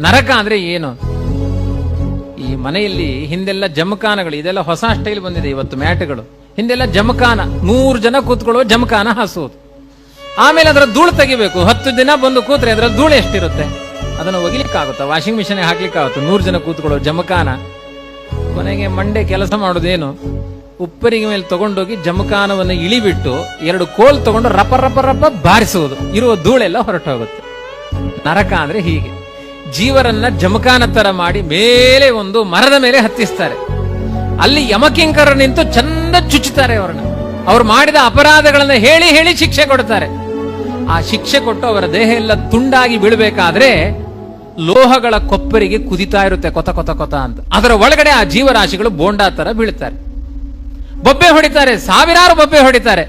ನರಕ ಅಂದ್ರೆ ಏನು? ಈ ಮನೆಯಲ್ಲಿ ಹಿಂದೆಲ್ಲ ಜಮಖಾನಗಳು, ಇದೆಲ್ಲ ಹೊಸ ಸ್ಟೈಲ್ ಬಂದಿದೆ ಇವತ್ತು ಮ್ಯಾಟ್ಗಳು. ಹಿಂದೆಲ್ಲ ಜಮಖಾನ, ನೂರು ಜನ ಕೂತ್ಕೊಳ್ಳುವ ಜಮಖಾನ ಹಾಸುವುದು. ಆಮೇಲೆ ಅದರ ಧೂಳು ತೆಗಿಬೇಕು. ಹತ್ತು ದಿನ ಬಂದು ಕೂತ್ರೆ ಅದರ ಧೂಳು ಎಷ್ಟಿರುತ್ತೆ? ಅದನ್ನು ಒಗಿಲಿಕ್ಕಾಗುತ್ತಾ? Washing machine ಹಾಕ್ಲಿಕ್ಕಾಗುತ್ತೆ? ನೂರು ಜನ ಕೂತ್ಕೊಳ್ಳೋ ಜಮಖಾನ? ಕೊನೆಗೆ ಮಂಡೆ ಕೆಲಸ ಮಾಡೋದೇನು ಉಪ್ಪರಿಗೆ ಮೇಲೆ ತಗೊಂಡೋಗಿ ಜಮಖಾನವನ್ನು ಇಳಿಬಿಟ್ಟು ಎರಡು ಕೋಲ್ ತಗೊಂಡು ರಪ ರಪ ರಪ ಬಾರಿಸುವುದು. ಇರುವ ಧೂಳೆಲ್ಲ ಹೊರಟೋಗುತ್ತೆ. ನರಕ ಅಂದ್ರೆ ಹೀಗೆ. ಜೀವರನ್ನ ಜಮಖಾನ ತರ ಮಾಡಿ ಮೇಲೆ ಒಂದು ಮರದ ಮೇಲೆ ಹತ್ತಿಸ್ತಾರೆ. ಅಲ್ಲಿ ಯಮಕಿಂಕರ ನಿಂತು ಚಂದ ಚುಚ್ಚುತ್ತಾರೆ ಅವರನ್ನ. ಅವ್ರು ಮಾಡಿದ ಅಪರಾಧಗಳನ್ನ ಹೇಳಿ ಹೇಳಿ ಶಿಕ್ಷೆ ಕೊಡ್ತಾರೆ. ಆ ಶಿಕ್ಷೆ ಕೊಟ್ಟು ಅವರ ದೇಹ ಎಲ್ಲ ತುಂಡಾಗಿ ಬೀಳಬೇಕಾದ್ರೆ ಲೋಹಗಳ ಕೊಪ್ಪರಿಗೆ ಕುದಿತಾ ಇರುತ್ತೆ ಕೊತ ಕೊತ ಕೊತ ಅಂತ. ಅದರ ಒಳಗಡೆ ಆ ಜೀವರಾಶಿಗಳು ಬೋಂಡಾ ತರ ಬೀಳುತ್ತಾರೆ ಬೊಬ್ಬೆ ಹೊಡಿತಾರೆ, ಸಾವಿರಾರು ಬೊಬ್ಬೆ ಹೊಡಿತಾರೆ.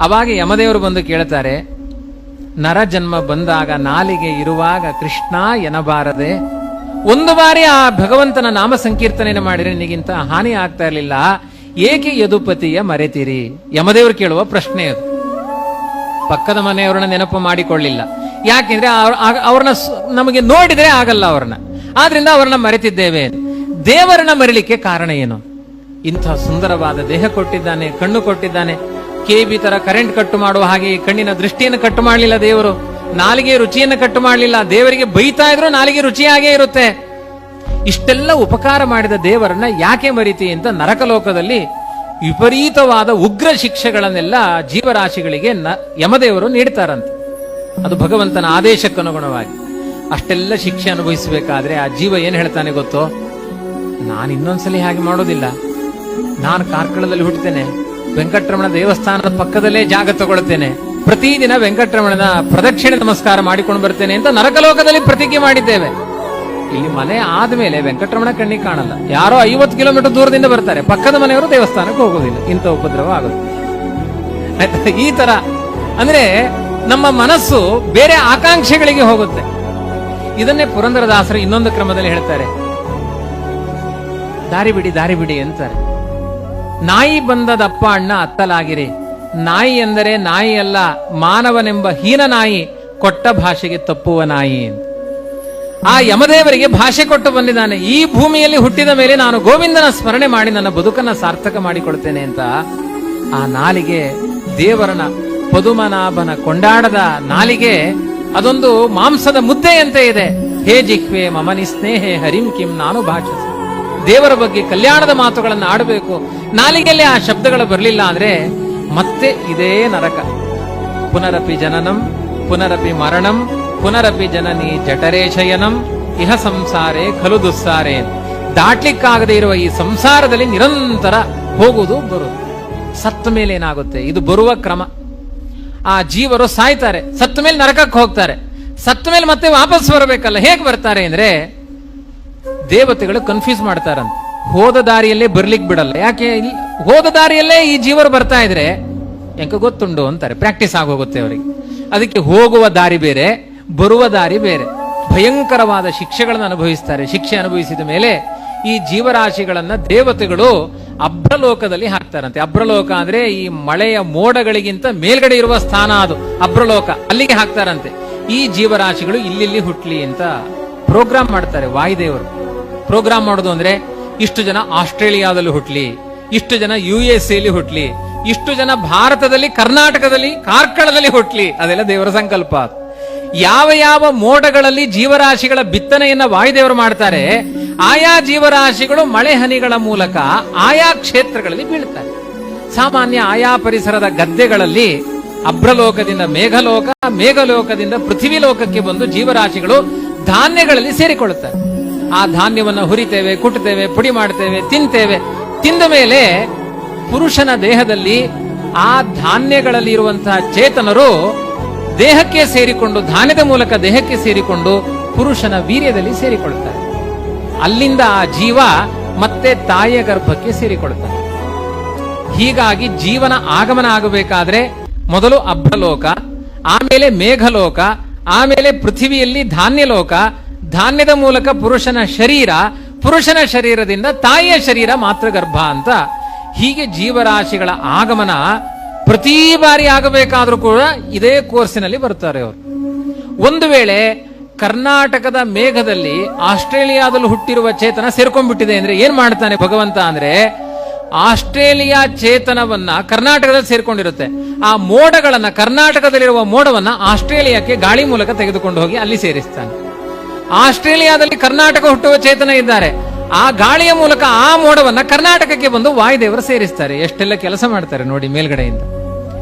ಅವಾಗ ಯಮದೇವರು ಬಂದು ಕೇಳ್ತಾರೆ ನರ ಜನ್ಮ ಬಂದಾಗ ನಾಲಿಗೆ ಇರುವಾಗ ಕೃಷ್ಣ ಎನಬಾರದೆ, ಒಂದು ಬಾರಿ ಆ ಭಗವಂತನ ನಾಮ ಸಂಕೀರ್ತನೆಯನ್ನು ಮಾಡಿದ್ರೆ ನಿನಗಿಂತ ಹಾನಿ ಆಗ್ತಾ ಇರಲಿಲ್ಲ. ಏಕೆ ಯದುಪತಿಯ ಮರೆತಿರಿ? ಯಮದೇವರು ಕೇಳುವ ಪ್ರಶ್ನೆ ಅದು. ಪಕ್ಕದ ಮನೆಯವರನ್ನ ನೆನಪು ಮಾಡಿಕೊಳ್ಳಿಲ್ಲ. ಯಾಕೆಂದ್ರೆ ಅವ್ರನ್ನ ನಮಗೆ ನೋಡಿದ್ರೆ ಆಗಲ್ಲ ಅವ್ರನ್ನ. ಆದ್ರಿಂದ ಅವ್ರನ್ನ ಮರೆತಿದ್ದೇವೆ. ದೇವರನ್ನ ಮರಿಲಿಕ್ಕೆ ಕಾರಣ ಏನು? ಇಂಥ ಸುಂದರವಾದ ದೇಹ ಕೊಟ್ಟಿದ್ದಾನೆ, ಕಣ್ಣು ಕೊಟ್ಟಿದ್ದಾನೆ. ಕೆಬಿ ತರ ಕರೆಂಟ್ ಕಟ್ಟು ಮಾಡುವ ಹಾಗೆ ಕಣ್ಣಿನ ದೃಷ್ಟಿಯನ್ನು ಕಟ್ಟು ಮಾಡಲಿಲ್ಲ ದೇವರು. ನಾಲಿಗೆ ರುಚಿಯನ್ನು ಕಟ್ಟು ಮಾಡಲಿಲ್ಲ. ದೇವರಿಗೆ ಬೈತಾ ಇದ್ರು ನಾಲಿಗೆ ರುಚಿಯಾಗೇ ಇರುತ್ತೆ. ಇಷ್ಟೆಲ್ಲ ಉಪಕಾರ ಮಾಡಿದ ದೇವರನ್ನ ಯಾಕೆ ಮರಿತಿ ಅಂತ ನರಕಲೋಕದಲ್ಲಿ ವಿಪರೀತವಾದ ಉಗ್ರ ಶಿಕ್ಷೆಗಳನ್ನೆಲ್ಲ ಜೀವರಾಶಿಗಳಿಗೆ ನ ಯಮದೇವರು ನೀಡ್ತಾರಂತೆ. ಅದು ಭಗವಂತನ ಆದೇಶಕ್ಕನುಗುಣವಾಗಿ. ಅಷ್ಟೆಲ್ಲ ಶಿಕ್ಷೆ ಅನುಭವಿಸಬೇಕಾದ್ರೆ ಆ ಜೀವ ಏನು ಹೇಳ್ತಾನೆ ಗೊತ್ತೋ? ನಾನು ಇನ್ನೊಂದ್ಸಲಿ ಹಾಗೆ ಮಾಡೋದಿಲ್ಲ. ನಾನು ಕಾರ್ಕಳದಲ್ಲಿ ಹುಟ್ಟುತ್ತೇನೆ ವೆಂಕಟರಮಣ ದೇವಸ್ಥಾನದ ಪಕ್ಕದಲ್ಲೇ ಜಾಗ ತಗೊಳ್ತೇನೆ. ಪ್ರತಿದಿನ ವೆಂಕಟರಮಣನ ಪ್ರದಕ್ಷಿಣೆ ನಮಸ್ಕಾರ ಮಾಡಿಕೊಂಡು ಬರ್ತೇನೆ ಅಂತ ನರಕಲೋಕದಲ್ಲಿ ಪ್ರತಿಜ್ಞೆ ಮಾಡಿದ್ದೇವೆ. ಇಲ್ಲಿ ಮನೆ ಆದ್ಮೇಲೆ ವೆಂಕಟರಮಣ ಕಣ್ಣಿಗೆ ಕಾಣಲ್ಲ. ಯಾರೋ ಐವತ್ತು ಕಿಲೋಮೀಟರ್ ದೂರದಿಂದ ಬರ್ತಾರೆ. ಪಕ್ಕದ ಮನೆಯವರು ದೇವಸ್ಥಾನಕ್ಕೆ ಹೋಗೋದಿಲ್ಲ ಇಂಥ ಉಪದ್ರವ ಆಗುತ್ತೆ? ಈ ತರ. ಅಂದ್ರೆ ನಮ್ಮ ಮನಸ್ಸು ಬೇರೆ ಆಕಾಂಕ್ಷೆಗಳಿಗೆ ಹೋಗುತ್ತೆ. ಇದನ್ನೇ ಪುರಂದರದಾಸರು ಇನ್ನೊಂದು ಕ್ರಮದಲ್ಲಿ ಹೇಳ್ತಾರೆ. ದಾರಿ ಬಿಡಿ ದಾರಿ ಬಿಡಿ ಅಂತಾರೆ. ನಾಯಿ ಬಂದದಪ್ಪ ಅಣ್ಣ ಅತ್ತಲಾಗಿರಿ. ನಾಯಿ ಎಂದರೆ ನಾಯಿ ಅಲ್ಲ, ಮಾನವನೆಂಬ ಹೀನ ನಾಯಿ ಕೊಟ್ಟ ಭಾಷೆಗೆ ತಪ್ಪುವ ನಾಯಿ. ಆ ಯಮದೇವರಿಗೆ ಭಾಷೆ ಕೊಟ್ಟು ಬಂದಿದ್ದಾನೆ. ಈ ಭೂಮಿಯಲ್ಲಿ ಹುಟ್ಟಿದ ಮೇಲೆ ನಾನು ಗೋವಿಂದನ ಸ್ಮರಣೆ ಮಾಡಿ ನನ್ನ ಬದುಕನ್ನ ಸಾರ್ಥಕ ಮಾಡಿಕೊಳ್ತೇನೆ ಅಂತ ಆ ನಾಲಿಗೆ ದೇವರನ ಪದುಮನಾಭನ ಕೊಂಡಾಡದ ನಾಲಿಗೆ ಅದೊಂದು ಮಾಂಸದ ಮುದ್ದೆಯಂತೆ ಇದೆ. ಹೇ ಜಿಹ್ವೆ ಮಮನಿ ಸ್ನೇಹೆ ಹರಿಂ ಕಿಂ, ನಾನು ಭಾಷಿಸಿ. ದೇವರ ಬಗ್ಗೆ ಕಲ್ಯಾಣದ ಮಾತುಗಳನ್ನು ಆಡಬೇಕು. ನಾಲಿಗೆಯಲ್ಲಿ ಆ ಶಬ್ದಗಳು ಬರಲಿಲ್ಲ ಅಂದ್ರೆ ಮತ್ತೆ ಇದೇ ನರಕ. ಪುನರಪಿ ಜನನಂ, ಪುನರಪಿ ಮರಣಂ, ಪುನರಪಿ ಜನನಿ ಜಠರೇ ಶಯನಂ ಇಹ ಸಂಸಾರೇ ಖಲು ದುಸ್ಸಾರೆ. ದಾಟ್ಲಿಕ್ಕಾಗದೇ ಇರುವ ಈ ಸಂಸಾರದಲ್ಲಿ ನಿರಂತರ ಹೋಗುವುದು ಬರುವುದು. ಸತ್ತ ಮೇಲೆ ಏನಾಗುತ್ತೆ? ಇದು ಬರುವ ಕ್ರಮ. ಆ ಜೀವರು ಸಾಯ್ತಾರೆ. ಸತ್ತ ಮೇಲೆ ನರಕಕ್ಕೆ ಹೋಗ್ತಾರೆ. ಸತ್ತ ಮೇಲೆ ಮತ್ತೆ ವಾಪಸ್ ಬರಬೇಕಲ್ಲ. ಹೇಗೆ ಬರ್ತಾರೆ ಅಂದ್ರೆ ದೇವತೆಗಳು ಕನ್ಫ್ಯೂಸ್ ಮಾಡ್ತಾರಂತೆ. ಹೋದ ದಾರಿಯಲ್ಲೇ ಬರ್ಲಿಕ್ಕೆ ಬಿಡಲ್ಲ. ಯಾಕೆ ಹೋದ ದಾರಿಯಲ್ಲೇ ಈ ಜೀವರು ಬರ್ತಾ ಇದ್ರೆ ಯಾಕೆ ಗೊತ್ತುಂಡು ಅಂತಾರೆ. ಪ್ರಾಕ್ಟೀಸ್ ಆಗೋಗುತ್ತೆ ಅವರಿಗೆ. ಅದಕ್ಕೆ ಹೋಗುವ ದಾರಿ ಬೇರೆ, ಬರುವ ದಾರಿ ಬೇರೆ. ಭಯಂಕರವಾದ ಶಿಕ್ಷೆಗಳನ್ನು ಅನುಭವಿಸ್ತಾರೆ. ಶಿಕ್ಷೆ ಅನುಭವಿಸಿದ ಮೇಲೆ ಈ ಜೀವರಾಶಿಗಳನ್ನ ದೇವತೆಗಳು ಅಭ್ರಲೋಕದಲ್ಲಿ ಹಾಕ್ತಾರಂತೆ. ಅಭ್ರಲೋಕ ಅಂದ್ರೆ ಈ ಮಳೆಯ ಮೋಡಗಳಿಗಿಂತ ಮೇಲ್ಗಡೆ ಇರುವ ಸ್ಥಾನ ಅದು. ಅಭ್ರಲೋಕ ಅಲ್ಲಿಗೆ ಹಾಕ್ತಾರಂತೆ. ಈ ಜೀವರಾಶಿಗಳು ಇಲ್ಲಿಲ್ಲಿ ಹುಟ್ಲಿ ಅಂತ ಪ್ರೋಗ್ರಾಮ್ ಮಾಡ್ತಾರೆ ವಾಯುದೇವರು. ಪ್ರೋಗ್ರಾಮ್ ಮಾಡೋದು ಅಂದ್ರೆ ಇಷ್ಟು ಜನ ಆಸ್ಟ್ರೇಲಿಯಾದಲ್ಲಿ ಹುಟ್ಲಿ, ಇಷ್ಟು ಜನ ಯು ಎಸ್ ಎಲಿ ಹುಟ್ಲಿ, ಇಷ್ಟು ಜನ ಭಾರತದಲ್ಲಿ, ಕರ್ನಾಟಕದಲ್ಲಿ, ಕಾರ್ಕಳದಲ್ಲಿ ಹುಟ್ಲಿ, ಅದೆಲ್ಲ ದೇವರ ಸಂಕಲ್ಪ. ಯಾವ ಯಾವ ಮೋಡಗಳಲ್ಲಿ ಜೀವರಾಶಿಗಳ ಬಿತ್ತನೆಯನ್ನ ವಾಯುದೇವರು ಮಾಡ್ತಾರೆ, ಆಯಾ ಜೀವರಾಶಿಗಳು ಮಳೆ ಹನಿಗಳ ಮೂಲಕ ಆಯಾ ಕ್ಷೇತ್ರಗಳಲ್ಲಿ ಬೀಳ್ತಾರೆ. ಸಾಮಾನ್ಯ ಆಯಾ ಪರಿಸರದ ಗದ್ದೆಗಳಲ್ಲಿ ಅಭ್ರಲೋಕದಿಂದ ಮೇಘಲೋಕ, ಮೇಘಲೋಕದಿಂದ ಪೃಥ್ವಿ ಲೋಕಕ್ಕೆ ಬಂದು ಜೀವರಾಶಿಗಳು ಧಾನ್ಯಗಳಲ್ಲಿ ಸೇರಿಕೊಳ್ಳುತ್ತಾರೆ. ಆ ಧಾನ್ಯವನ್ನು ಹುರಿತೇವೆ, ಕುಟ್ತೇವೆ, ಪುಡಿ ಮಾಡ್ತೇವೆ, ತಿಂತೇವೆ. ತಿಂದ ಮೇಲೆ ಪುರುಷನ ದೇಹದಲ್ಲಿ ಆ ಧಾನ್ಯಗಳಲ್ಲಿ ಇರುವಂತಹ ಚೇತನರು ದೇಹಕ್ಕೆ ಸೇರಿಕೊಂಡು, ಧಾನ್ಯದ ಮೂಲಕ ದೇಹಕ್ಕೆ ಸೇರಿಕೊಂಡು ಪುರುಷನ ವೀರ್ಯದಲ್ಲಿ ಸೇರಿಕೊಳ್ಳುತ್ತಾರೆ. ಅಲ್ಲಿಂದ ಆ ಜೀವ ಮತ್ತೆ ತಾಯಿಯ ಗರ್ಭಕ್ಕೆ ಸೇರಿಕೊಳ್ಳುತ್ತಾನೆ ಹೀಗಾಗಿ ಜೀವನ ಆಗಮನ ಆಗಬೇಕಾದ್ರೆ ಮೊದಲು ಅಭ್ರಲೋಕ ಆಮೇಲೆ ಮೇಘಲೋಕ, ಆಮೇಲೆ ಪೃಥಿವಿಯಲ್ಲಿ ಧಾನ್ಯಲೋಕ ಧಾನ್ಯದ ಮೂಲಕ ಪುರುಷನ ಶರೀರ, ಪುರುಷನ ಶರೀರದಿಂದ ತಾಯಿಯ ಶರೀರ ಮಾತೃಗರ್ಭ ಅಂತ. ಹೀಗೆ ಜೀವರಾಶಿಗಳ ಆಗಮನ ಪ್ರತಿ ಬಾರಿ ಆಗಬೇಕಾದ್ರೂ ಕೂಡ ಇದೇ ಕೋರ್ಸಿನಲ್ಲಿ ಬರ್ತಾರೆ ಅವರು. ಒಂದು ವೇಳೆ ಕರ್ನಾಟಕದ ಮೇಘದಲ್ಲಿ ಆಸ್ಟ್ರೇಲಿಯಾದಲ್ಲಿ ಹುಟ್ಟಿರುವ ಚೇತನ ಸೇರ್ಕೊಂಡ್ಬಿಟ್ಟಿದೆ ಅಂದ್ರೆ ಏನ್ ಮಾಡ್ತಾನೆ ಭಗವಂತ ಅಂದ್ರೆ ಆಸ್ಟ್ರೇಲಿಯಾ ಚೇತನವನ್ನ ಕರ್ನಾಟಕದಲ್ಲಿ ಸೇರ್ಕೊಂಡಿರುತ್ತೆ. ಆ ಮೋಡಗಳನ್ನ ಕರ್ನಾಟಕದಲ್ಲಿರುವ ಮೋಡವನ್ನ ಆಸ್ಟ್ರೇಲಿಯಾಕ್ಕೆ ಗಾಳಿ ಮೂಲಕ ತೆಗೆದುಕೊಂಡು ಹೋಗಿ ಅಲ್ಲಿ ಸೇರಿಸ್ತಾನೆ. ಆಸ್ಟ್ರೇಲಿಯಾದಲ್ಲಿ ಕರ್ನಾಟಕ ಹುಟ್ಟುವ ಚೇತನ ಇದ್ದಾರೆ. ಆ ಗಾಳಿಯ ಮೂಲಕ ಆ ಮೋಡವನ್ನ ಕರ್ನಾಟಕಕ್ಕೆ ಬಂದು ವಾಯುದೇವರು ಸೇರಿಸ್ತಾರೆ. ಎಷ್ಟೆಲ್ಲ ಕೆಲಸ ಮಾಡ್ತಾರೆ ನೋಡಿ ಮೇಲ್ಗಡೆಯಿಂದ.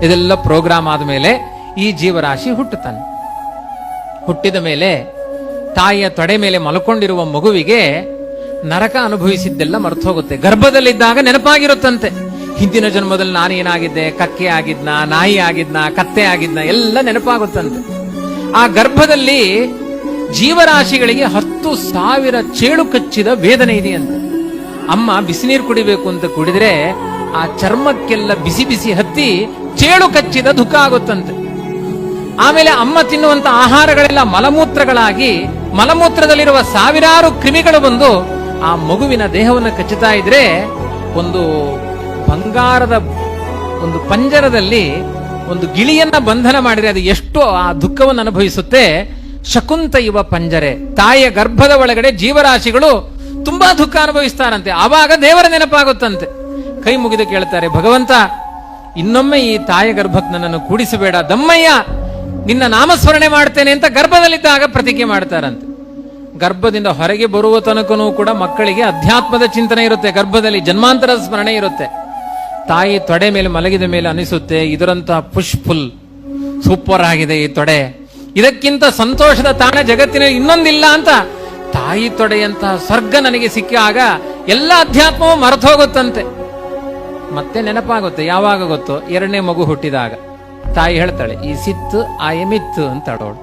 ಇದೆಲ್ಲ ಪ್ರೋಗ್ರಾಮ್ ಆದಮೇಲೆ ಈ ಜೀವರಾಶಿ ಹುಟ್ಟುತ್ತಾನೆ. ಹುಟ್ಟಿದ ಮೇಲೆ ತಾಯಿಯ ತೊಡೆ ಮೇಲೆ ಮಲ್ಕೊಂಡಿರುವ ಮಗುವಿಗೆ ನರಕ ಅನುಭವಿಸಿದ್ದೆಲ್ಲ ಮರ್ತು ಹೋಗುತ್ತೆ ಗರ್ಭದಲ್ಲಿದ್ದಾಗ ನೆನಪಾಗಿರುತ್ತಂತೆ. ಹಿಂದಿನ ಜನ್ಮದಲ್ಲಿ ನಾನೇನಾಗಿದ್ದೆ ಕಕ್ಕೆ ಆಗಿದ್ನ? ನಾಯಿ ಆಗಿದ್ನ? ಕತ್ತೆ ಆಗಿದ್ನ? ಎಲ್ಲ ನೆನಪಾಗುತ್ತಂತೆ. ಆ ಗರ್ಭದಲ್ಲಿ ಜೀವರಾಶಿಗಳಿಗೆ ಹತ್ತು ಸಾವಿರ ಚೇಳು ಕಚ್ಚಿದ ವೇದನೆ ಅಂತ. ಅಮ್ಮ ಬಿಸಿನೀರು ಕುಡಿಬೇಕು ಅಂತ ಕುಡಿದ್ರೆ ಆ ಚರ್ಮಕ್ಕೆಲ್ಲ ಬಿಸಿ ಬಿಸಿ ಹತ್ತಿ ಚೇಳು ಕಚ್ಚಿದ ದುಃಖ ಆಗುತ್ತಂತೆ ಆಮೇಲೆ ಅಮ್ಮ ತಿನ್ನುವಂತ ಆಹಾರಗಳೆಲ್ಲ ಮಲಮೂತ್ರಗಳಾಗಿ ಮಲಮೂತ್ರದಲ್ಲಿರುವ ಸಾವಿರಾರು ಕ್ರಿಮಿಗಳು ಬಂದು ಆ ಮಗುವಿನ ದೇಹವನ್ನು ಕಚ್ಚುತ್ತಾ ಇದ್ರೆ ಒಂದು ಬಂಗಾರದ ಒಂದು ಪಂಜರದಲ್ಲಿ ಒಂದು ಗಿಳಿಯನ್ನ ಬಂಧನ ಮಾಡಿದ್ರೆ ಅದು ಎಷ್ಟು ಆ ದುಃಖವನ್ನು ಅನುಭವಿಸುತ್ತೆ ಶಕುಂತ ಇವ ಪಂಜರೆ, ತಾಯಿಯ ಗರ್ಭದ ಒಳಗಡೆ ಜೀವರಾಶಿಗಳು ತುಂಬಾ ದುಃಖ ಅನುಭವಿಸ್ತಾರಂತೆ. ಆವಾಗ ದೇವರ ನೆನಪಾಗುತ್ತಂತೆ. ಕೈ ಮುಗಿದು ಕೇಳ್ತಾರೆ, ಭಗವಂತ, ಇನ್ನೊಮ್ಮೆ ಈ ತಾಯ ಗರ್ಭಕ್ಕೆ ನನ್ನನ್ನು ಕೂಡಿಸಬೇಡ. ದಮ್ಮಯ್ಯ, ನಿನ್ನ ನಾಮಸ್ಮರಣೆ ಮಾಡ್ತೇನೆ ಅಂತ ಗರ್ಭದಲ್ಲಿದ್ದಾಗ ಪ್ರತಿಜ್ಞೆ ಮಾಡ್ತಾರಂತೆ. ಗರ್ಭದಿಂದ ಹೊರಗೆ ಬರುವ ಕೂಡ ಮಕ್ಕಳಿಗೆ ಅಧ್ಯಾತ್ಮದ ಚಿಂತನೆ ಇರುತ್ತೆ. ಗರ್ಭದಲ್ಲಿ ಜನ್ಮಾಂತರದ ಸ್ಮರಣೆ ಇರುತ್ತೆ. ತಾಯಿ ತೊಡೆ ಮೇಲೆ ಮಲಗಿದ ಮೇಲೆ ಅನಿಸುತ್ತೆ, ಇದರಂತಹ ಪುಷ್ಫುಲ್. ಸೂಪರ್ ಆಗಿದೆ ಈ ತೊಡೆ. ಇದಕ್ಕಿಂತ ಸಂತೋಷದ ತಾಣ ಜಗತ್ತಿನ ಇನ್ನೊಂದಿಲ್ಲ ಅಂತ ತಾಯಿ ತೊಡೆಯಂತಹ ಸ್ವರ್ಗ ನನಗೆ ಸಿಕ್ಕಾಗ ಎಲ್ಲ ಅಧ್ಯಾತ್ಮವೂ ಮರೆತು ಹೋಗುತ್ತಂತೆ. ಮತ್ತೆ ನೆನಪಾಗುತ್ತೆ, ಯಾವಾಗ ಗೊತ್ತು? ಎರಡನೇ ಮಗು ಹುಟ್ಟಿದಾಗ. ತಾಯಿ ಹೇಳ್ತಾಳೆ, ಈ ಸಿತ್ತು, ಆ ಎಮಿತ್ತು ಅಂತ ಅಡೋಳು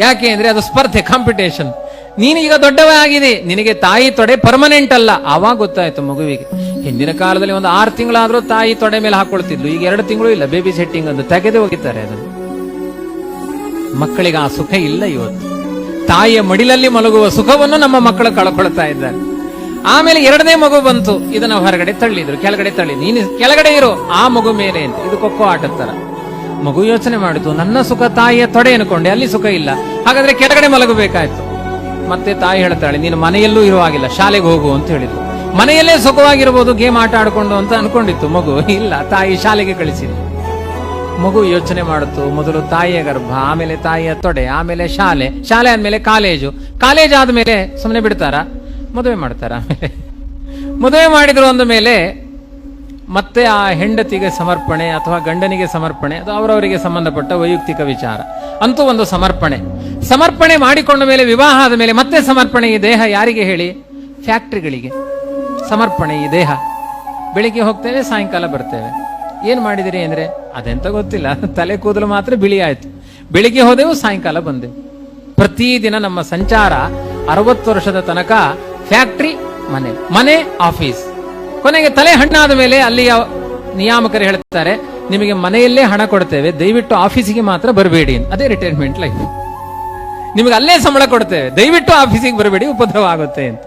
ಯಾಕೆ ಅಂದ್ರೆ ಅದು ಸ್ಪರ್ಧೆ, ಕಾಂಪಿಟೇಷನ್. ನೀನೀಗ ದೊಡ್ಡವ ಆಗಿದೆ. ನಿನಗೆ ತಾಯಿ ತೊಡೆ ಪರ್ಮನೆಂಟ್ ಅಲ್ಲ. ಆವಾಗ ಗೊತ್ತಾಯ್ತು ಮಗುವಿಗೆ. ಹಿಂದಿನ ಕಾಲದಲ್ಲಿ ಒಂದು ಆರು ತಿಂಗಳಾದ್ರೂ ತಾಯಿ ತೊಡೆ ಮೇಲೆ ಹಾಕೊಳ್ತಿದ್ಲು. ಈಗ ಎರಡು ತಿಂಗಳು ಇಲ್ಲ. ಬೇಬಿ ಸೆಟ್ಟಿಂಗ್ ಅಂತ ತೆಗೆದು ಹೋಗಿದ್ದಾರೆ ಅದನ್ನು. ಮಕ್ಕಳಿಗೆ ಆ ಸುಖ ಇಲ್ಲ ಇವತ್ತು. ತಾಯಿಯ ಮಡಿಲಲ್ಲಿ ಮಲಗುವ ಸುಖವನ್ನು ನಮ್ಮ ಮಕ್ಕಳು ಕಳ್ಕೊಳ್ತಾ ಇದ್ದಾರೆ. ಆಮೇಲೆ ಎರಡನೇ ಮಗು ಬಂತು. ಇದನ್ನ ಹೊರಗಡೆ ತಳ್ಳಿದ್ರು. ಕೆಳಗಡೆ ತಳ್ಳಿ. ನೀನು ಕೆಳಗಡೆ ಇರೋ. ಆ ಮಗು ಮೇಲೆ ಅಂತ. ಇದು ಕೊಕ್ಕೋ ಆಟದ ಮಗು ಯೋಚನೆ ಮಾಡಿತು, ನನ್ನ ಸುಖ ತಾಯಿಯ ತೊಡೆ ಅನ್ಕೊಂಡೆ. ಅಲ್ಲಿ ಸುಖ ಇಲ್ಲ. ಹಾಗಾದ್ರೆ ಕೆಳಗಡೆ ಮಲಗಬೇಕಾಯ್ತು. ಮತ್ತೆ ತಾಯಿ ಹೇಳ್ತಾಳೆ, ನೀನು ಮನೆಯಲ್ಲೂ ಇರುವಾಗಿಲ್ಲ ಶಾಲೆಗೆ ಹೋಗು ಅಂತ ಹೇಳಿದ್ರು. ಮನೆಯಲ್ಲೇ ಸುಖವಾಗಿರ್ಬೋದು, ಗೇಮ್ ಆಟ ಆಡ್ಕೊಂಡು ಅಂತ ಅನ್ಕೊಂಡಿತ್ತು ಮಗು. ಇಲ್ಲ, ತಾಯಿ ಶಾಲೆಗೆ ಕಳಿಸಿದ್ರು ಮಗು ಯೋಚನೆ ಮಾಡುತ್ತು, ಮೊದಲು ತಾಯಿಯ ಗರ್ಭ, ಆಮೇಲೆ ತಾಯಿಯ ತೊಡೆ, ಆಮೇಲೆ ಶಾಲೆ ಶಾಲೆ ಆದ್ಮೇಲೆ ಕಾಲೇಜು. ಕಾಲೇಜ್ ಆದ್ಮೇಲೆ ಸುಮ್ಮನೆ ಬಿಡ್ತಾರ? ಮದುವೆ ಮಾಡ್ತಾರ ಮದುವೆ ಮಾಡಿದ್ರು ಅಂದ ಮೇಲೆ ಮತ್ತೆ ಆ ಹೆಂಡತಿಗೆ ಸಮರ್ಪಣೆ ಅಥವಾ ಗಂಡನಿಗೆ ಸಮರ್ಪಣೆ, ಅದು ಅವರವರಿಗೆ ಸಂಬಂಧಪಟ್ಟ ವೈಯಕ್ತಿಕ ವಿಚಾರ. ಅಂತೂ ಒಂದು ಸಮರ್ಪಣೆ. ಸಮರ್ಪಣೆ ಮಾಡಿಕೊಂಡ ಮೇಲೆ, ವಿವಾಹ ಆದ ಮೇಲೆ ಮತ್ತೆ ಸಮರ್ಪಣೆ ಈ ದೇಹ ಯಾರಿಗೆ ಹೇಳಿ? ಫ್ಯಾಕ್ಟ್ರಿಗಳಿಗೆ. ಸಮರ್ಪಣೆ ಈ ದೇಹ. ಬೆಳಿಗ್ಗೆ ಹೋಗ್ತೇವೆ, ಸಾಯಂಕಾಲ ಬರ್ತೇವೆ. ಏನ್ ಮಾಡಿದಿರಿ ಅಂದ್ರೆ? ಅದೆಂತ ಗೊತ್ತಿಲ್ಲ. ತಲೆ ಕೂದಲು ಮಾತ್ರ ಬಿಳಿ ಆಯ್ತು. ಬೆಳಿಗ್ಗೆ ಹೋದೆವು, ಸಾಯಂಕಾಲ ಬಂದೆವು. ಪ್ರತಿದಿನ ನಮ್ಮ ಸಂಚಾರ ಅರವತ್ತು ವರ್ಷದ ತನಕ ಫ್ಯಾಕ್ಟ್ರಿ, ಮನೆ. ಮನೆ, ಆಫೀಸ್. ಕೊನೆಗೆ ತಲೆ ಹಣ್ಣಾದ ಮೇಲೆ ಅಲ್ಲಿಯ ನಿಯಾಮಕರು ಹೇಳ್ತಾರೆ, ನಿಮಗೆ ಮನೆಯಲ್ಲೇ ಹಣ ಕೊಡ್ತೇವೆ. ದಯವಿಟ್ಟು ಆಫೀಸಿಗೆ ಮಾತ್ರ ಬರಬೇಡಿ. ಅದೇ ರಿಟೈರ್ಮೆಂಟ್ ಲೈಫ್ ನಿಮಗೆ ಅಲ್ಲೇ ಸಂಬಳ ಕೊಡ್ತೇವೆ. ದಯವಿಟ್ಟು ಆಫೀಸಿಗೆ ಬರಬೇಡಿ, ಉಪದ್ರವ ಆಗುತ್ತೆ ಅಂತ.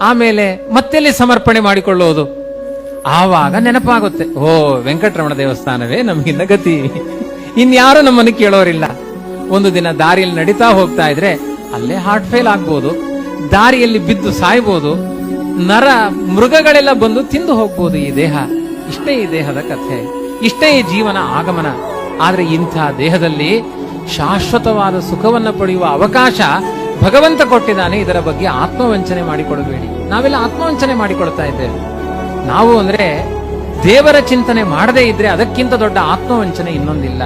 ಆಮೇಲೆ ಮತ್ತೆಲ್ಲಿ ಸಮರ್ಪಣೆ ಮಾಡಿಕೊಳ್ಳೋದು? ಆವಾಗ ನೆನಪಾಗುತ್ತೆ. ಓ, ವೆಂಕಟರಮಣ ದೇವಸ್ಥಾನವೇ ನಮಗಿನ್ನ ಗತಿ. ಇನ್ಯಾರು ನಮ್ಮನ್ನು ಕೇಳೋರಿಲ್ಲ. ಒಂದು ದಿನ ದಾರಿಯಲ್ಲಿ ನಡೀತಾ ಹೋಗ್ತಾ ಇದ್ರೆ ಅಲ್ಲೇ ಹಾರ್ಟ್ ಫೇಲ್ ಆಗ್ಬೋದು, ದಾರಿಯಲ್ಲಿ ಬಿದ್ದು ಸಾಯ್ಬೋದು, ನರ ಮೃಗಗಳೆಲ್ಲ ಬಂದು ತಿಂದು ಹೋಗ್ಬೋದು ಈ ದೇಹ. ಇಷ್ಟೇ ಈ ದೇಹದ ಕಥೆ. ಇಷ್ಟೇ ಈ ಜೀವನ ಆಗಮನ. ಆದ್ರೆ ಇಂಥ ದೇಹದಲ್ಲಿ ಶಾಶ್ವತವಾದ ಸುಖವನ್ನ ಪಡೆಯುವ ಅವಕಾಶ ಭಗವಂತ ಕೊಟ್ಟಿದ್ದಾನೆ. ಇದರ ಬಗ್ಗೆ ಆತ್ಮವಂಚನೆ ಮಾಡಿಕೊಡಬೇಡಿ. ನಾವೆಲ್ಲ ಆತ್ಮವಂಚನೆ ಮಾಡಿಕೊಳ್ತಾ ಇದ್ದೇವೆ. ನಾವು ಅಂದ್ರೆ ದೇವರ ಚಿಂತನೆ ಮಾಡದೇ ಇದ್ರೆ ಅದಕ್ಕಿಂತ ದೊಡ್ಡ ಆತ್ಮವಂಚನೆ ಇನ್ನೊಂದಿಲ್ಲ.